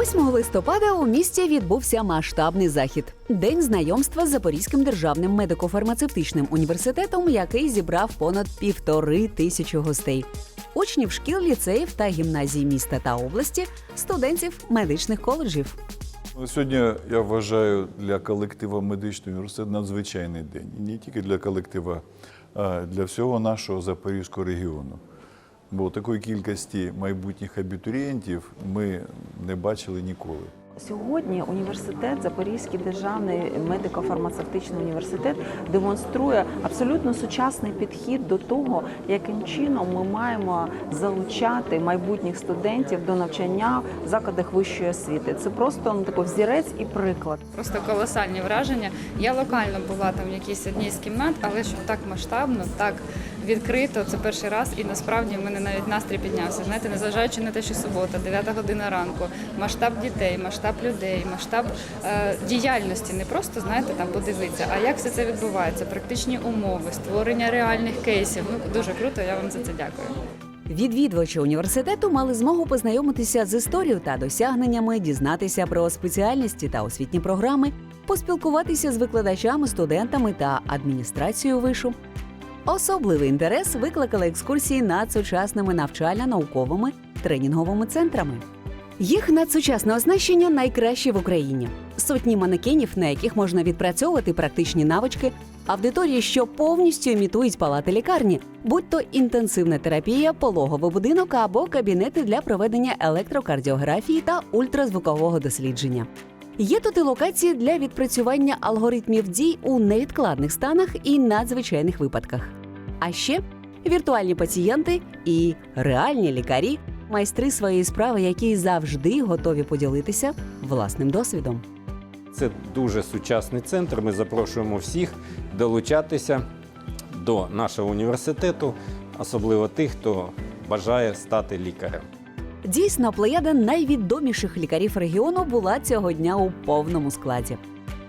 8 листопада у місті відбувся масштабний захід день знайомства з Запорізьким державним медико-фармацевтичним університетом, який зібрав понад півтори тисячі гостей. Учнів шкіл, ліцеїв та гімназій міста та області, студентів медичних коледжів. Ну, Сьогодні я вважаю для колектива медичного університету надзвичайний день. І не тільки для колектива, а для всього нашого Запорізького регіону. Бо такої кількості майбутніх абітурієнтів ми не бачили ніколи. Сьогодні університет, Запорізький державний медико-фармацевтичний університет демонструє абсолютно сучасний підхід до того, яким чином ми маємо залучати майбутніх студентів до навчання в закладах вищої освіти. Це просто ну, такий взірець і приклад. Просто колосальні враження. Я локально була там в якійсь одній з кімнат, але щоб так масштабно, так відкрито, це перший раз, і насправді в мене навіть настрій піднявся. Знаєте, незважаючи на те, що субота, 9 година ранку, масштаб дітей, масштаб людей, масштаб е, діяльності, не просто знаєте там подивитися, а як все це відбувається, практичні умови, створення реальних кейсів. Ну дуже круто. Я вам за це дякую. Відвідувачі університету мали змогу познайомитися з історією та досягненнями, дізнатися про спеціальності та освітні програми, поспілкуватися з викладачами, студентами та адміністрацією вишу. Особливий інтерес викликали екскурсії над сучасними навчально-науковими тренінговими центрами. Їх надсучасне оснащення найкраще в Україні. Сотні манекенів, на яких можна відпрацьовувати практичні навички, аудиторії, що повністю імітують палати лікарні, будь то інтенсивна терапія, пологовий будинок або кабінети для проведення електрокардіографії та ультразвукового дослідження. Є тут і локації для відпрацювання алгоритмів дій у невідкладних станах і надзвичайних випадках. А ще віртуальні пацієнти і реальні лікарі, майстри своєї справи, які завжди готові поділитися власним досвідом. Це дуже сучасний центр. Ми запрошуємо всіх долучатися до нашого університету, особливо тих, хто бажає стати лікарем. Дійсно, плеяда найвідоміших лікарів регіону була цього дня у повному складі.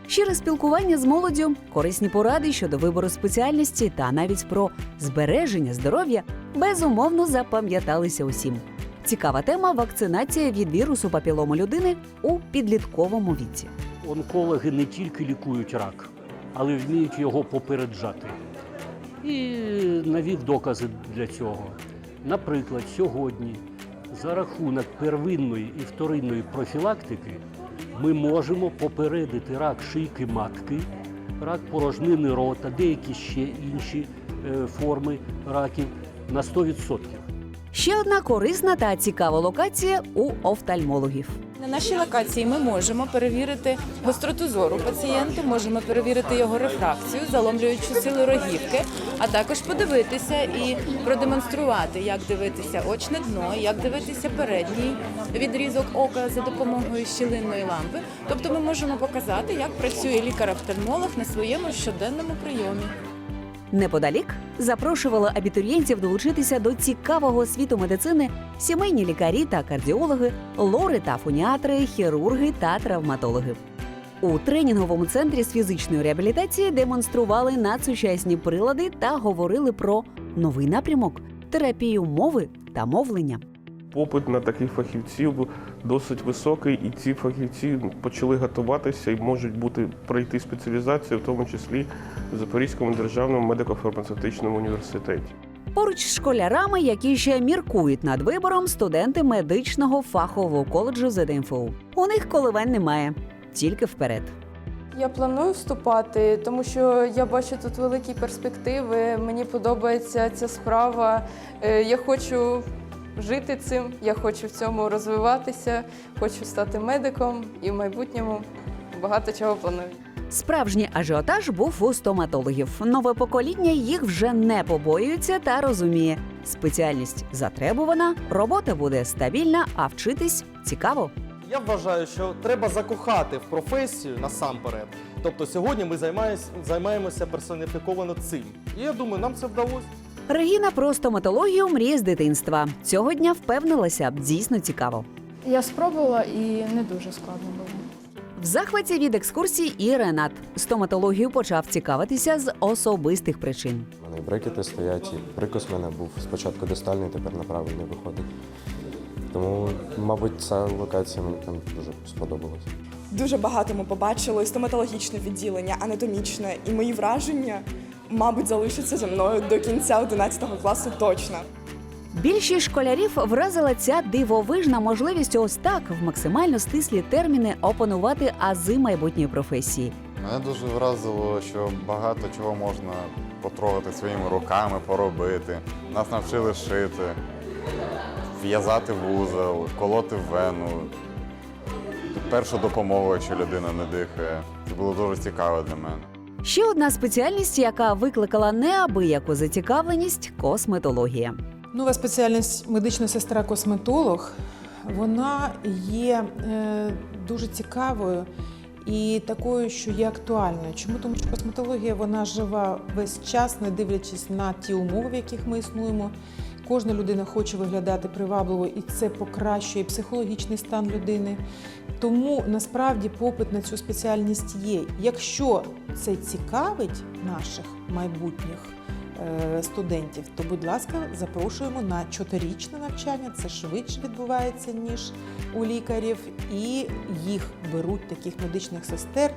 Щире спілкування з молоддю, корисні поради щодо вибору спеціальності та навіть про збереження здоров'я безумовно запам'яталися усім. Цікава тема вакцинація від вірусу папілому людини у підлітковому віці. Онкологи не тільки лікують рак, але вміють його попереджати. І навіть докази для цього. Наприклад, сьогодні за рахунок первинної і вторинної профілактики ми можемо попередити рак шийки матки, рак порожнини рота, деякі ще інші е, форми раків на 100%. Ще одна корисна та цікава локація у офтальмологів. На нашій локації ми можемо перевірити гостроту зору пацієнту, можемо перевірити його рефракцію, заломлюючи сили рогівки, а також подивитися і продемонструвати, як дивитися очне дно, як дивитися передній відрізок ока за допомогою щілинної лампи. Тобто ми можемо показати, як працює лікар-офтальмолог на своєму щоденному прийомі. Неподалік запрошували абітурієнтів долучитися до цікавого світу медицини сімейні лікарі та кардіологи, лори та фоніатри, хірурги та травматологи. У тренінговому центрі з фізичної реабілітації демонстрували надсучасні прилади та говорили про новий напрямок терапію мови та мовлення. Попит на таких фахівців досить високий, і ці фахівці почали готуватися і можуть бути пройти спеціалізацію, в тому числі в Запорізькому державному медико-фармацевтичному університеті. Поруч з школярами, які ще міркують над вибором, студенти медичного фахового коледжу ЗДМФУ. У них коливань немає, тільки вперед. Я планую вступати, тому що я бачу тут великі перспективи. Мені подобається ця справа. Е, Я хочу жити цим, я хочу в цьому розвиватися, хочу стати медиком і в майбутньому багато чого планую. Справжній ажіотаж був у стоматологів. Нове покоління їх вже не побоюється та розуміє. Спеціальність затребувана, робота буде стабільна, а вчитись цікаво. Я вважаю, що треба закохати в професію насамперед. Тобто сьогодні ми займаємося персоніфіковано цим. І я думаю, нам це вдалося. Регіна про стоматологію мріє з дитинства. Цього дня впевнилася, дійсно цікаво. Я спробувала і не дуже складно було. В захваті від екскурсій і Ренат стоматологію почав цікавитися з особистих причин. У мене і брекети стоять, і прикус в мене був спочатку дистальний, тепер на правильний виходить. Тому, мабуть, ця локація мені там дуже сподобалась. Дуже багато ми побачили стоматологічне відділення, анатомічне, і мої враження, мабуть, залишаться зі мною до кінця 11 класу точно. Більшість школярів вразила ця дивовижна можливість ось так в максимально стислі терміни опанувати ази майбутньої професії. Мене дуже вразило, що багато чого можна потрогати своїми руками, поробити. Нас навчили шити, в'язати вузол, колоти вену, першу допомогу, якщо людина не дихає. Це було дуже цікаво для мене. Ще одна спеціальність, яка викликала неабияку зацікавленість косметологія. Нова спеціальність медична сестра-косметолог. Вона є е, дуже цікавою і такою, що є актуальною. Чому? Тому що косметологія вона жива весь час, не дивлячись на ті умови, в яких ми існуємо. Кожна людина хоче виглядати привабливо, і це покращує психологічний стан людини. Тому насправді попит на цю спеціальність є. Якщо це цікавить наших майбутніх студентів, то, будь ласка, запрошуємо на чотирічне навчання. Це швидше відбувається, ніж у лікарів, і їх беруть таких медичних сестер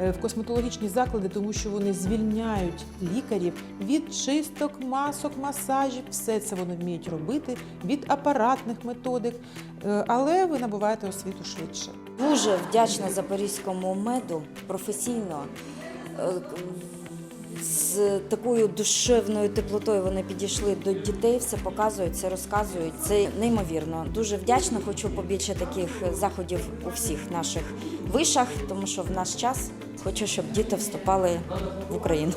е, в косметологічні заклади, тому що вони звільняють лікарів від чисток, масок, масажів. Все це вони вміють робити від апаратних методик, Е, але ви набуваєте освіту швидше. Дуже вдячна запорізькому меду професійно. З такою душевною теплотою вони підійшли до дітей, все показують, все розказують. Це неймовірно. Дуже вдячна. Хочу побільше таких заходів у всіх наших вишах, тому що в наш час хочу, щоб діти вступали в Україну.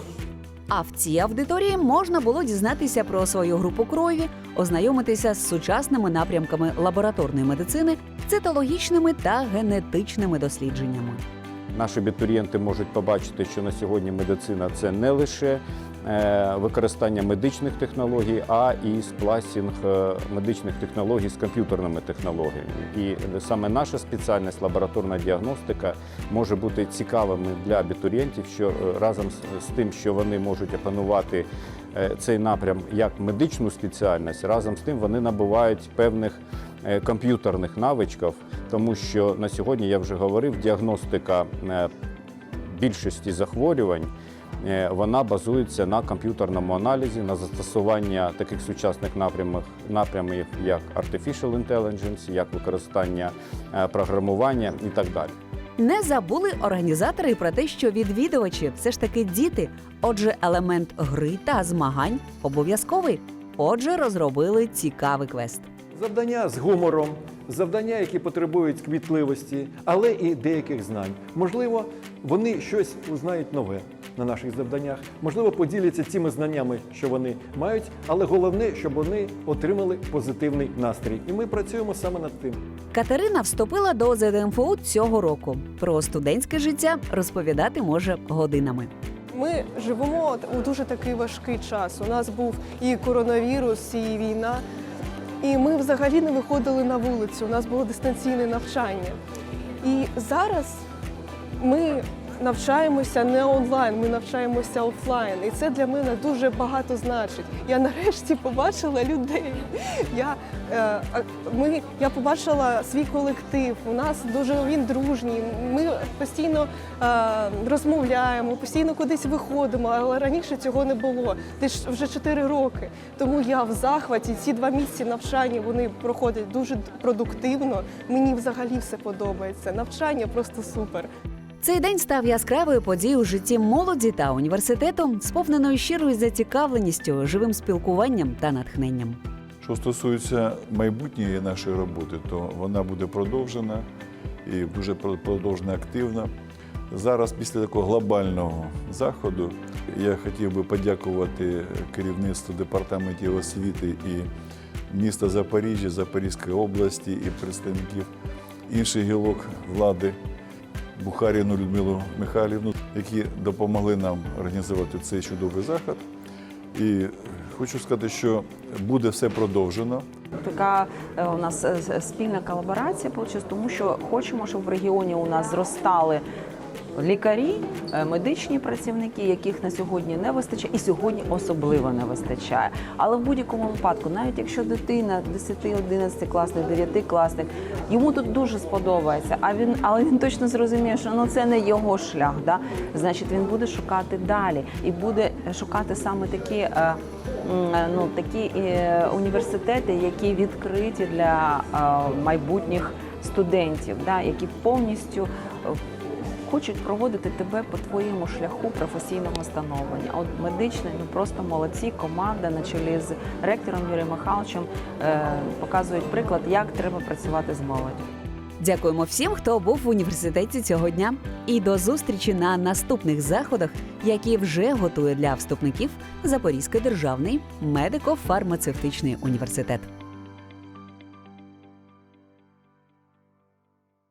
А в цій аудиторії можна було дізнатися про свою групу крові, ознайомитися з сучасними напрямками лабораторної медицини, цитологічними та генетичними дослідженнями. Наші абітурієнти можуть побачити, що на сьогодні медицина це не лише е, використання медичних технологій, а і спласінг е, медичних технологій з комп'ютерними технологіями. І саме наша спеціальність лабораторна діагностика може бути цікавими для абітурієнтів, що е, разом з- тим, що вони можуть опанувати цей напрям як медичну спеціальність, разом з тим вони набувають певних комп'ютерних навичків, тому що на сьогодні я вже говорив, діагностика е, більшості захворювань. е, Вона базується на комп'ютерному аналізі, на застосування таких сучасних напрямів, напрямів як Artificial Intelligence, як використання е, програмування і так далі. Не забули організатори про те, що відвідувачі все ж таки діти. Отже, елемент гри та змагань обов'язковий. Отже, розробили цікавий квест. Завдання з гумором, завдання, які потребують кмітливості, але і деяких знань. Можливо, вони щось узнають нове на наших завданнях. Можливо, поділяться тими знаннями, що вони мають, але головне, щоб вони отримали позитивний настрій. І ми працюємо саме над тим. Катерина вступила до ЗДМФУ цього року. Про студентське життя розповідати може годинами. Ми живемо у дуже такий важкий час. У нас був і коронавірус, і війна. І ми взагалі не виходили на вулицю. У нас було дистанційне навчання. І зараз ми навчаємося не онлайн, ми навчаємося офлайн. І це для мене дуже багато значить. Я нарешті побачила людей. Я, е, ми, я побачила свій колектив. У нас дуже він дружній. Ми постійно е, розмовляємо, постійно кудись виходимо, але раніше цього не було. Ти ж вже 4 роки. Тому я в захваті. Ці два місяці навчання вони проходять дуже продуктивно. Мені взагалі все подобається. Навчання просто супер. Цей день став яскравою подією у житті молоді та університету, сповненою щирою зацікавленістю, живим спілкуванням та натхненням. Що стосується майбутньої нашої роботи, то вона буде продовжена і дуже продовжена активно. Зараз, після такого глобального заходу, я хотів би подякувати керівництву департаментів освіти і міста Запоріжжя, Запорізької області і представників інших гілок влади Бухаріну Людмилу Михайлівну, які допомогли нам організувати цей чудовий заход. І хочу сказати, що буде все продовжено. Така е, у нас е, спільна колаборація тому що хочемо, щоб в регіоні у нас зростали Лікарі, е, медичні працівники, яких на сьогодні не вистачає, і сьогодні особливо не вистачає. Але в будь-якому випадку, навіть якщо дитина 10-11 класник, 9 класник, йому тут дуже сподобається, а він, але він точно зрозуміє, що ну це не його шлях. Да? Значить, він буде шукати далі і буде шукати саме такі. е, е, Ну, такі університети, які відкриті для майбутніх студентів, да, які повністю хочуть проводити тебе по твоєму шляху професійного становлення. От медичний, ну просто молодці, команда на чолі з ректором Юрієм Михайловичем е, показують приклад, як треба працювати з молоддю. Дякуємо всім, хто був в університеті цього дня. І до зустрічі на наступних заходах, які вже готує для вступників Запорізький державний медико-фармацевтичний університет.